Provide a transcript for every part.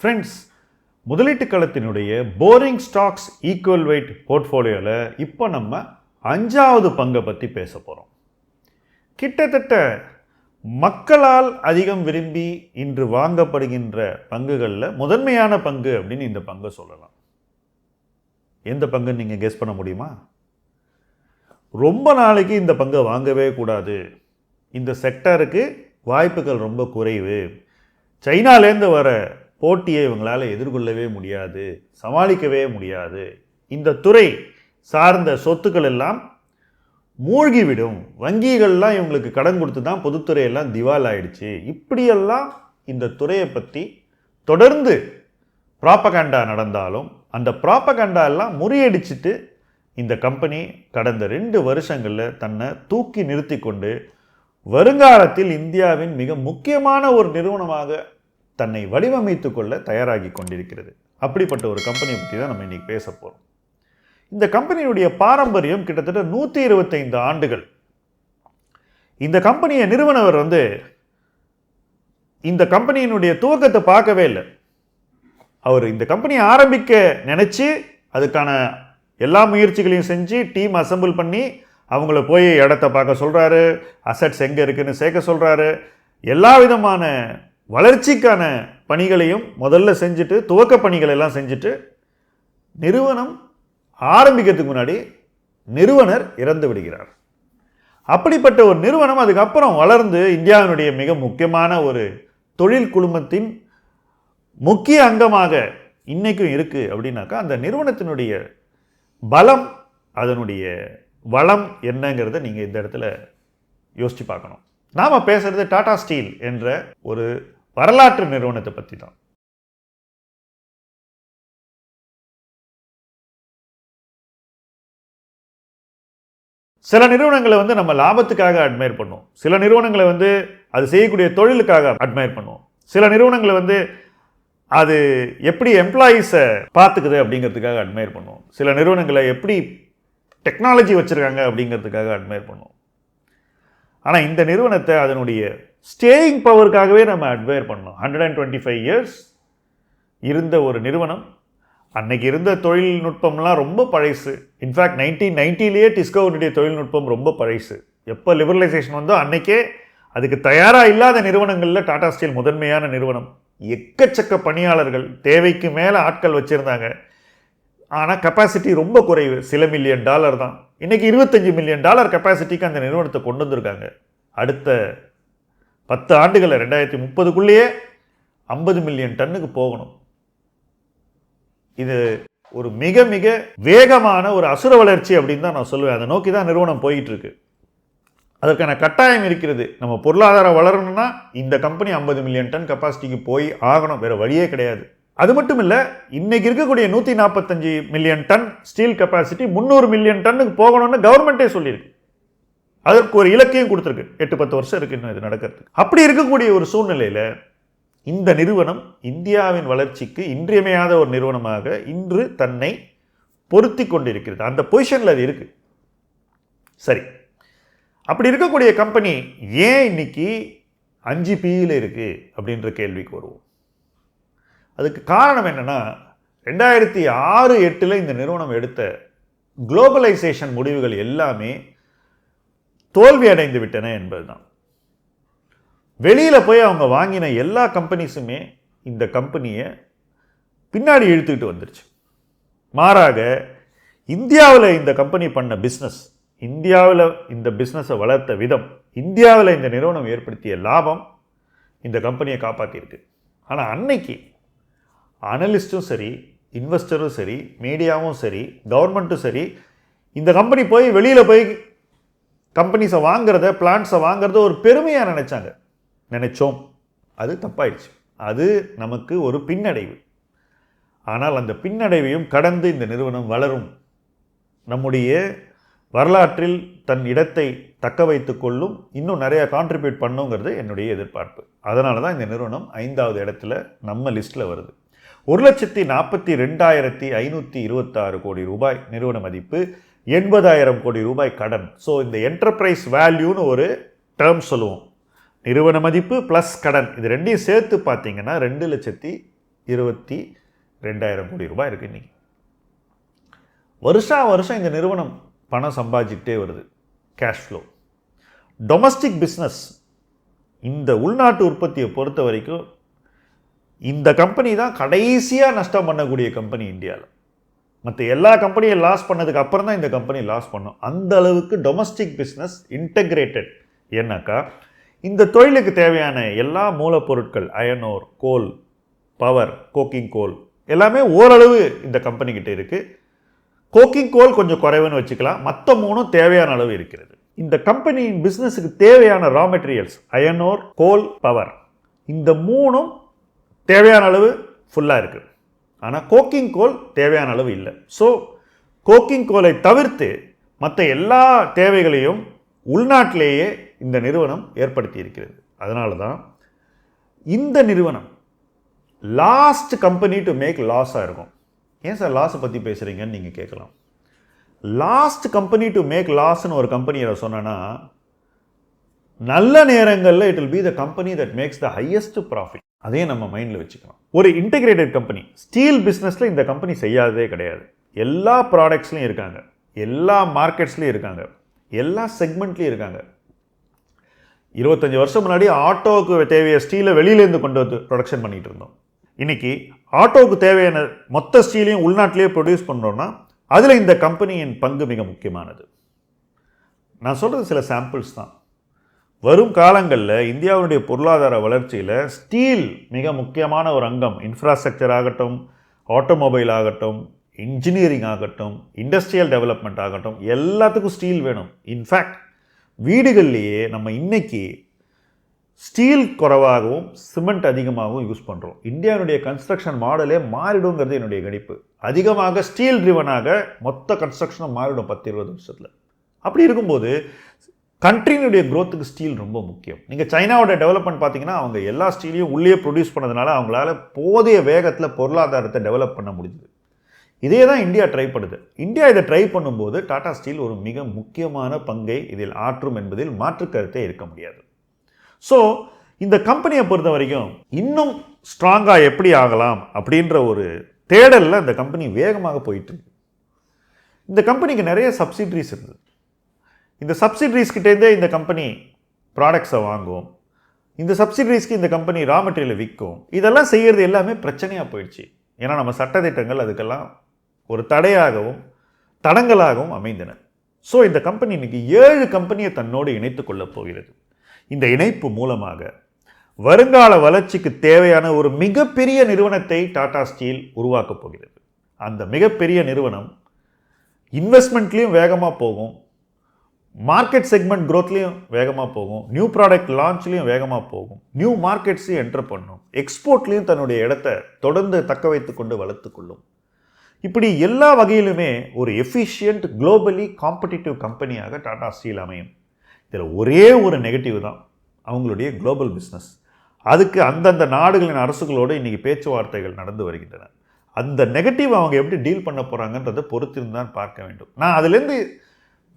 Friends முதலீட்டு களத்தினுடைய boring stocks equal weight போர்ட்ஃபோலியோவில் இப்போ நம்ம அஞ்சாவது பங்கை பற்றி பேச போகிறோம் கிட்டத்தட்ட மக்களால் அதிகம் விரும்பி இன்று வாங்கப்படுகின்ற பங்குகளில் முதன்மையான பங்கு அப்படின்னு இந்த பங்கை சொல்லலாம். எந்த பங்குன்னு நீங்கள் கெஸ் பண்ண முடியுமா? ரொம்ப நாளைக்கு இந்த பங்கை வாங்கவே கூடாது. இந்த செக்டருக்கு வாய்ப்புகள் ரொம்ப குறைவு. சைனாலேருந்து வர போட்டியை இவங்களால் எதிர்கொள்ளவே முடியாது சமாளிக்கவே முடியாது. இந்த துறை சார்ந்த சொத்துக்கள் எல்லாம் மூழ்கிவிடும். வங்கிகள்லாம் இவங்களுக்கு கடன் கொடுத்து தான் பொதுத்துறையெல்லாம் திவால் ஆயிடுச்சு இப்படியெல்லாம் இந்த துறையை பற்றி தொடர்ந்து ப்ராப்பகண்டா நடந்தாலும் அந்த ப்ராப்பகண்டா எல்லாம் முறியடிச்சிட்டு இந்த கம்பெனி கடந்த ரெண்டு வருஷங்களில் தன்னை தூக்கி நிறுத்தி கொண்டு வருங்காலத்தில் இந்தியாவின் மிக முக்கியமான ஒரு நிறுவனமாக தன்னை வடிவமைத்து கொள்ள தயாராகி கொண்டிருக்கிறது. அப்படிப்பட்ட ஒரு கம்பெனியை பற்றி தான் நம்ம இன்றைக்கி பேச போகிறோம் இந்த கம்பெனியுடைய பாரம்பரியம் கிட்டத்தட்ட நூற்றி இருபத்தைந்து ஆண்டுகள். இந்த கம்பெனியை நிறுவனவர் வந்து இந்த கம்பெனியினுடைய துவக்கத்தை பார்க்கவே இல்லை. அவர் இந்த கம்பெனியை ஆரம்பிக்க நினச்சி அதுக்கான எல்லா முயற்சிகளையும் செஞ்சு டீம் அசம்பிள் பண்ணி அவங்கள போய் இடத்த பார்க்க சொல்கிறாரு அசட்ஸ் எங்கே இருக்குதுன்னு சேர்க்க சொல்கிறாரு எல்லா விதமான வளர்ச்சிக்கான பணிகளையும் முதல்ல செஞ்சுட்டு துவக்க பணிகள் எல்லாம் செஞ்சுட்டு நிறுவனம் ஆரம்பிக்கிறதுக்கு முன்னாடி நிறுவனர் இறந்து விடுகிறார். அப்படிப்பட்ட ஒரு நிறுவனம் அதுக்கப்புறம் வளர்ந்து இந்தியாவினுடைய மிக முக்கியமான ஒரு தொழில் குழுமத்தின் முக்கிய அங்கமாக இன்றைக்கும் இருக்குது அப்படின்னாக்கா அந்த நிறுவனத்தினுடைய பலம் அதனுடைய வளம் என்னங்கிறத நீங்கள் இந்த இடத்துல யோசித்து பார்க்கணும். நாம் பேசுகிறது டாடா ஸ்டீல் என்ற ஒரு வரலாற்று நிறுவனத்தை பற்றி தான் சில நிறுவனங்களை வந்து நம்ம லாபத்துக்காக அட்மையர் பண்ணுவோம். சில நிறுவனங்களை வந்து அது செய்யக்கூடிய தொழிலுக்காக அட்மையர் பண்ணுவோம். சில நிறுவனங்களை வந்து அது எப்படி எம்ப்ளாயீஸை பார்த்துக்குது அப்படிங்கிறதுக்காக அட்மையர் பண்ணுவோம். சில நிறுவனங்களை எப்படி டெக்னாலஜி வச்சுருக்காங்க அப்படிங்கிறதுக்காக அட்மையர் பண்ணுவோம். ஆனால் இந்த நிறுவனத்தை அதனுடைய ஸ்டேயிங் பவருக்காகவே நம்ம அட்மையர் பண்ணோம் hundred and twenty five years இருந்த ஒரு நிறுவனம் அன்னைக்கு இருந்த தொழில்நுட்பம்லாம் ரொம்ப பழசு. இன்ஃபேக்ட் நைன்டீன் நைன்ட்டிலேயே டிஸ்கவருடைய தொழில்நுட்பம் ரொம்ப பழசு. எப்போ லிபரலைசேஷன் வந்தோ அன்னைக்கே அதுக்கு தயாராக இல்லாத நிறுவனங்களில் டாடா ஸ்டீல் முதன்மையான நிறுவனம். எக்கச்சக்க பணியாளர்கள் தேவைக்கு மேலே ஆட்கள் வச்சுருந்தாங்க. ஆனால் கெப்பாசிட்டி ரொம்ப குறைவு. சில மில்லியன் டாலர் தான். இன்றைக்கி இருபத்தஞ்சி மில்லியன் டாலர் கெப்பாசிட்டிக்கு அந்த நிறுவனத்தை கொண்டு வந்திருக்காங்க. அடுத்த பத்து ஆண்டுகளில் ரெண்டாயிரத்தி முப்பதுக்குள்ளேயே ஐம்பது மில்லியன் டன்னுக்கு போகணும். இது ஒரு மிக மிக வேகமான ஒரு அசுர வளர்ச்சி அப்படின்னு தான் நான் சொல்லுவேன். அதை நோக்கி தான் நிறுவனம் போயிட்டுருக்கு. அதற்கான கட்டாயம் இருக்கிறது. நம்ம பொருளாதாரம் வளரணும்னா இந்த கம்பெனி ஐம்பது மில்லியன் டன் கெப்பாசிட்டிக்கு போய் ஆகணும். வேறு வழியே கிடையாது. அது மட்டும் இல்லை இன்றைக்கி இருக்கக்கூடிய நூற்றி நாற்பத்தஞ்சு மில்லியன் டன் ஸ்டீல் கெப்பாசிட்டி முந்நூறு மில்லியன் டன்னுக்கு போகணும்னு கவர்மெண்ட்டே சொல்லியிருக்கு. அதற்கு ஒரு இலக்கையும் கொடுத்துருக்கு. எட்டு பத்து வருஷம் இருக்கு இன்னும் இது நடக்கிறது. அப்படி இருக்கக்கூடிய ஒரு சூழ்நிலையில் இந்த நிறுவனம் இந்தியாவின் வளர்ச்சிக்கு இன்றியமையாத ஒரு நிறுவனமாக இன்று தன்னை பொருத்தி கொண்டிருக்கிறது. அந்த பொசிஷனில் அது இருக்குது சரி. அப்படி இருக்கக்கூடிய கம்பெனி ஏன் இன்னைக்கு அஞ்சு பியில் இருக்குது அப்படின்ற கேள்விக்கு வருவோம். அதுக்கு காரணம் என்னென்னா ரெண்டாயிரத்தி ஆறு எட்டில் இந்த நிறுவனம் எடுத்த குளோபலைசேஷன் முடிவுகள் எல்லாமே தோல்வி அடைந்து விட்டன என்பதுதான். வெளியில் போய் அவங்க வாங்கின எல்லா கம்பெனிஸுமே இந்த கம்பெனியை பின்னாடி இழுத்துக்கிட்டு வந்துருச்சு. மாறாக இந்தியாவில் இந்த கம்பெனி பண்ண பிஸ்னஸ் இந்தியாவில் இந்த பிஸ்னஸை வளர்த்த விதம் இந்தியாவில் இந்த நிறுவனம் ஏற்படுத்திய லாபம் இந்த கம்பெனியை காப்பாற்றியிருக்கு ஆனால் அன்னைக்கு அனலிஸ்ட்டும் சரி இன்வெஸ்டரும் சரி மீடியாவும் சரி கவர்மெண்ட்டும் சரி இந்த கம்பெனி போய் வெளியில் போய் கம்பெனிஸை வாங்குறத பிளான்ஸை வாங்குறத ஒரு பெருமையாக நினச்சாங்க. நினைச்சோம். அது தப்பாயிடுச்சு. அது நமக்கு ஒரு பின்னடைவு. ஆனால் அந்த பின்னடைவையும் கடந்து இந்த நிறுவனம் வளரும். நம்முடைய வரலாற்றில் தன் இடத்தை தக்க வைத்து கொள்ளும் இன்னும் நிறையா கான்ட்ரிபியூட் பண்ணுங்கிறது என்னுடைய எதிர்பார்ப்பு. அதனால தான் இந்த நிறுவனம் ஐந்தாவது இடத்துல நம்ம லிஸ்ட்டில் வருது. ஒரு லட்சத்தி நாற்பத்தி ரெண்டாயிரத்தி ஐநூற்றி இருபத்தாறு கோடி ரூபாய் நிறுவன மதிப்பு. எண்பதாயிரம் கோடி ரூபாய் கடன். ஸோ இந்த என்டர்பிரைஸ் வேல்யூன்னு ஒரு டேர்ம் சொல்லுவோம். நிறுவன மதிப்பு ப்ளஸ் கடன். இது ரெண்டையும் சேர்த்து பார்த்தீங்கன்னா ரெண்டு லட்சத்தி இருபத்தி ரெண்டாயிரம் கோடி ரூபாய் இருக்குது இன்றைக்கி வருஷா வருஷம் இந்த நிறுவனம் பணம் சம்பாதிச்சுக்கிட்டே வருது. கேஷ் ஃப்ளோ டொமஸ்டிக் பிஸ்னஸ் இந்த உள்நாட்டு உற்பத்தியை பொறுத்த வரைக்கும் இந்த கம்பெனி தான் கடைசியாக நஷ்டம் பண்ணக்கூடிய கம்பெனி இந்தியாவில் மற்ற எல்லா கம்பெனியும் லாஸ் பண்ணதுக்கு அப்புறம் தான் இந்த கம்பெனி லாஸ் பண்ணும். அந்த அளவுக்கு டொமஸ்டிக் பிஸ்னஸ் இன்டகிரேட்டட் ஏன்னாக்கா இந்த தொழிலுக்கு தேவையான எல்லா மூலப்பொருட்கள் அயனோர் கோல் பவர் கோக்கிங் கோல் எல்லாமே ஓரளவு இந்த கம்பெனிக்கிட்ட இருக்குது கோக்கிங் கோல் கொஞ்சம் குறைவுன்னு வச்சுக்கலாம். மற்ற மூணும் தேவையான அளவு இருக்கிறது. இந்த கம்பெனியின் பிஸ்னஸுக்கு தேவையான raw materials iron ore coal power இந்த மூணும் தேவையான அளவு ஃபுல்லாக இருக்குது ஆனால் கோக்கிங் கோல் தேவையான அளவு இல்லை. ஸோ கோக்கிங் கோலை தவிர்த்து மற்ற எல்லா தேவைகளையும் உள்நாட்டிலேயே இந்த நிறுவனம் ஏற்படுத்தி இருக்கிறது. அதனால தான் இந்த நிறுவனம் லாஸ்ட் கம்பெனி டு மேக் லாஸாக இருக்கும். ஏன் சார் லாஸை பற்றி பேசுகிறீங்கன்னு நீங்கள் கேட்கலாம். லாஸ்ட் கம்பெனி டு மேக் லாஸ்ன்னு ஒரு கம்பெனியை சொன்னேன்னா நல்ல நேரங்களில் it will be the company that makes the highest profit அதையும் நம்ம மைண்டில் வச்சுக்கலாம். ஒரு இன்டெகிரேட்டட் கம்பெனி ஸ்டீல் பிஸ்னஸில் இந்த கம்பெனி செய்யாததே கிடையாது. எல்லா ப்ராடக்ட்ஸ்லையும் இருக்காங்க. எல்லா மார்க்கெட்ஸ்லையும் இருக்காங்க. எல்லா செக்மெண்ட்லேயும் இருக்காங்க. இருபத்தஞ்சி வருஷம் முன்னாடி ஆட்டோவுக்கு தேவையான ஸ்டீலை வெளியிலேருந்து கொண்டு வந்து ப்ரொடக்ஷன் பண்ணிகிட்டு இருந்தோம். இன்றைக்கி ஆட்டோவுக்கு தேவையான மொத்த ஸ்டீலையும் உள்நாட்டிலேயே ப்ரொடியூஸ் பண்ணுறோன்னா அதில் இந்த கம்பெனியின் பங்கு மிக முக்கியமானது. நான் சொல்கிறது சில சாம்பிள்ஸ் தான். வரும் காலங்களில் இந்தியாவுடைய பொருளாதார வளர்ச்சியில் ஸ்டீல் மிக முக்கியமான ஒரு அங்கம். இன்ஃப்ராஸ்ட்ரக்சர் ஆகட்டும் ஆட்டோமொபைல் ஆகட்டும் இன்ஜினியரிங் ஆகட்டும் இண்டஸ்ட்ரியல் டெவலப்மெண்ட் ஆகட்டும் எல்லாத்துக்கும் ஸ்டீல் வேணும். இன்ஃபேக்ட் வீடுகள்லேயே நம்ம இன்றைக்கி ஸ்டீல் குறைவாகவும் சிமெண்ட் அதிகமாகவும் யூஸ் பண்ணுறோம் இந்தியாவுடைய கன்ஸ்ட்ரக்ஷன் மாடலே மாறிடுங்கிறது என்னுடைய கணிப்பு. அதிகமாக ஸ்டீல் ட்ரிவனாக மொத்த கன்ஸ்ட்ரக்ஷனும் மாறிடும் பத்து இருபது வருஷத்தில். அப்படி இருக்கும்போது கண்ட்ரினுடைய க்ரோத்துக்கு ஸ்டீல் ரொம்ப முக்கியம். நீங்கள் சைனாவோட டெவலப்மெண்ட் பார்த்தீங்கன்னா அவங்க எல்லா ஸ்டீலையும் உள்ளே ப்ரொடியூஸ் பண்ணதுனால அவங்களால போதிய வேகத்தில் பொருளாதாரத்தை டெவலப் பண்ண முடிஞ்சுது. இதே தான் இந்தியா ட்ரை பண்ணுது. இந்தியா இதை ட்ரை பண்ணும்போது டாடா ஸ்டீல் ஒரு மிக முக்கியமான பங்கை இதில் ஆற்றும் என்பதில் மாற்று கருத்தே இருக்க முடியாது. ஸோ இந்த கம்பெனியை பொறுத்த வரைக்கும் இன்னும் ஸ்ட்ராங்காக எப்படி ஆகலாம் அப்படின்ற ஒரு தேடலில் இந்த கம்பெனி வேகமாக போயிட்டு இந்த கம்பெனிக்கு நிறைய சப்சிடரிஸ் இருந்தது. இந்த சப்சிடரிஸ்கிட்டேருந்தே இந்த கம்பெனி ப்ராடக்ட்ஸை வாங்குவோம் இந்த சப்சிடரிஸ்க்கு இந்த கம்பெனி ரா மெட்டீரியலை விற்கும் இதெல்லாம் செய்கிறது எல்லாமே பிரச்சனையாக போயிடுச்சு. ஏன்னா நம்ம சட்டத்திட்டங்கள் அதுக்கெல்லாம் ஒரு தடையாகவும் தடங்களாகவும் அமைந்தன. ஸோ இந்த கம்பெனி இன்றைக்கி ஏழு கம்பெனியை தன்னோடு இணைத்து கொள்ளப் போகிறது. இந்த இணைப்பு மூலமாக வருங்கால வளர்ச்சிக்கு தேவையான ஒரு மிகப்பெரிய நிறுவனத்தை டாடா ஸ்டீல் உருவாக்கப் போகிறது. அந்த மிகப்பெரிய நிறுவனம் இன்வெஸ்ட்மெண்ட்லேயும் வேகமாக போகும். மார்க்கெட் செக்மெண்ட் க்ரோத்லேயும் வேகமாக போகும். நியூ ப்ராடக்ட் லான்ச்லேயும் வேகமாக போகும். நியூ மார்க்கெட்ஸையும் என்டர் பண்ணும். எக்ஸ்போர்ட்லேயும் தன்னுடைய இடத்த தொடர்ந்து தக்க வைத்து கொண்டு வளர்த்து கொள்ளும். இப்படி எல்லா வகையிலுமே ஒரு எஃபிஷியன்ட் குளோபலி காம்படிட்டிவ் கம்பெனியாக டாடா ஸ்டீல் அமையும். இதில் ஒரே ஒரு நெகட்டிவ் தான். அவங்களுடைய குளோபல் பிஸ்னஸ் அதுக்கு அந்தந்த நாடுகளின் அரசுகளோடு இன்றைக்கி பேச்சுவார்த்தைகள் நடந்து வருகின்றன. அந்த நெகட்டிவ் அவங்க எப்படி டீல் பண்ண போகிறாங்கன்றதை பொறுத்திருந்தான் பார்க்க வேண்டும். நான் அதுலேருந்து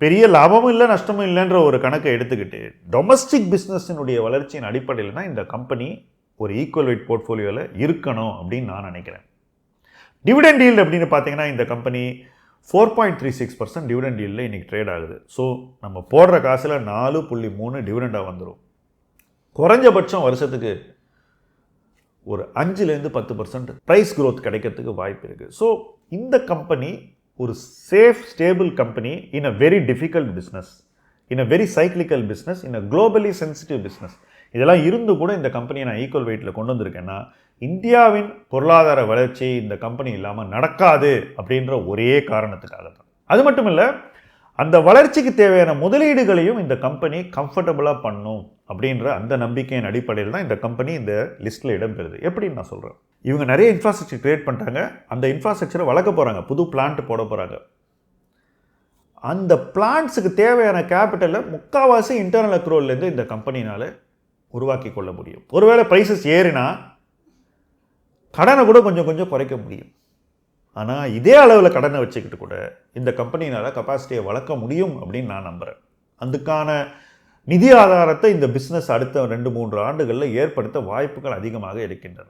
பெரிய லாபமும் இல்லை நஷ்டமும் இல்லைன்ற ஒரு கணக்கை எடுத்துக்கிட்டு டொமஸ்டிக் பிஸ்னஸினுடைய வளர்ச்சியின் அடிப்படையில் தான் இந்த கம்பெனி ஒரு ஈக்குவல் வெயிட் போர்ட்ஃபோலியோவில் இருக்கணும் அப்படின்னு நான் நினைக்கிறேன். டிவிடெண்ட் டீல் அப்படின்னு பார்த்தீங்கன்னா இந்த company four point three six percent dividend டீலில் இன்றைக்கி ட்ரேட் ஆகுது. ஸோ நம்ம போடுற காசில் நாலு புள்ளி மூணு டிவிடெண்டாக வந்துடும் குறைஞ்சபட்சம் வருஷத்துக்கு ஒரு அஞ்சுலேருந்து பத்து பர்சன்ட் ப்ரைஸ் க்ரோத் கிடைக்கிறதுக்கு வாய்ப்பு இருக்குது ஸோ இந்த கம்பெனி ஒரு safe stable company in a very difficult business in a very cyclical business in a globally sensitive business இதெல்லாம் இருந்து கூட இந்த கம்பெனியை நான் ஈக்குவல் வெயிட்டில் கொண்டு வந்திருக்கேன்னா இந்தியாவின் பொருளாதார வளர்ச்சி இந்த கம்பெனி இல்லாமல் நடக்காது அப்படின்ற ஒரே காரணத்துக்காக தான். அது மட்டும் இல்லை அந்த வளர்ச்சிக்கு தேவையான முதலீடுகளையும் இந்த கம்பெனி கம்ஃபர்டபுளாக பண்ணும். அப்படின்ற அந்த நம்பிக்கையின் அடிப்படையில் தான் இந்த கம்பெனி இந்த லிஸ்ட்டில் இடம்பெறுது. எப்படின்னு நான் சொல்கிறேன் இவங்க நிறைய இன்ஃப்ராஸ்ட்ரக்சர் கிரியேட் பண்ணுறாங்க அந்த இன்ஃப்ராஸ்ட்ரக்சரை வளர்க்க போகிறாங்க புது பிளான்ட் போட போகிறாங்க அந்த பிளான்ட்ஸுக்கு தேவையான கேபிட்டலை முக்கால்வாசி இன்டர்னல் அக்ரோல்லேருந்து இந்த கம்பெனினால் உருவாக்கி கொள்ள முடியும். ஒருவேளை ப்ரைஸஸ் ஏறினா கடனை கூட கொஞ்சம் கொஞ்சம் குறைக்க முடியும். ஆனால் இதே அளவில் கடனை வச்சுக்கிட்டு கூட இந்த கம்பெனினால் கெப்பாசிட்டியை வளர்க்க முடியும் அப்படின்னு நான் நம்புகிறேன் அதுக்கான நிதி ஆதாரத்தை இந்த பிஸ்னஸ் அடுத்த ரெண்டு மூன்று ஆண்டுகளில் ஏற்படுத்த வாய்ப்புகள் அதிகமாக இருக்கின்றன.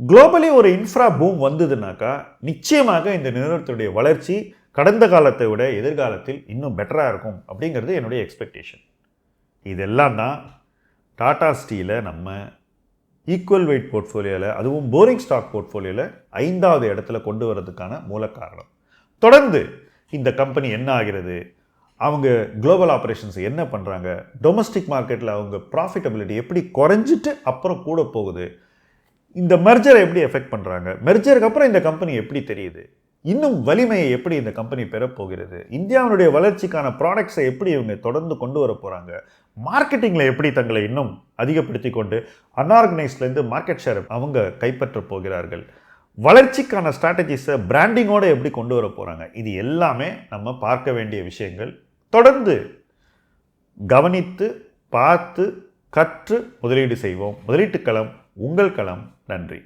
குளோபலி ஒரு இன்ஃப்ரா பூம் வந்ததுனாக்கா நிச்சயமாக இந்த நிறுவனத்துடைய வளர்ச்சி கடந்த காலத்தை விட எதிர்காலத்தில் இன்னும் பெட்டராக இருக்கும் அப்படிங்கிறது என்னுடைய எக்ஸ்பெக்டேஷன் இதெல்லாம் தான் டாடா ஸ்டீலை நம்ம ஈக்குவல் வெயிட் போர்ட்ஃபோலியோவில் அதுவும் போரிங் ஸ்டாக் போர்ட்ஃபோலியோவில் ஐந்தாவது இடத்துல கொண்டு வரதுக்கான மூல காரணம் தொடர்ந்து இந்த கம்பெனி என்ன ஆகிறது? அவங்க குளோபல் ஆப்ரேஷன்ஸ் என்ன பண்ணுறாங்க டொமஸ்டிக் மார்க்கெட்டில் அவங்க ப்ராஃபிட்டபிலிட்டி எப்படி குறைஞ்சிட்டு அப்புறம் கூட போகுது? இந்த மெர்ஜரை எப்படி எஃபெக்ட் பண்ணுறாங்க மெர்ஜருக்கு அப்புறம் இந்த கம்பெனி எப்படி தெரியுது? இன்னும் வலிமையை எப்படி இந்த கம்பெனி பெறப்போகிறது இந்தியாவினுடைய வளர்ச்சிக்கான ப்ராடக்ட்ஸை எப்படி இவங்க தொடர்ந்து கொண்டு வர போகிறாங்க மார்க்கெட்டிங்கில் எப்படி தங்களை இன்னும் அதிகப்படுத்தி கொண்டு அன்ஆர்கனைஸ்ட்லேருந்து மார்க்கெட் ஷேர் அவங்க கைப்பற்ற போகிறார்கள்? வளர்ச்சிக்கான ஸ்ட்ராட்டஜிஸை பிராண்டிங்கோடு எப்படி கொண்டு வர போகிறாங்க இது எல்லாமே நம்ம பார்க்க வேண்டிய விஷயங்கள். தொடர்ந்து கவனித்து பார்த்து கற்று முதலீடு செய்வோம். முதலீட்டு களம் உங்கள் களம். நன்றி.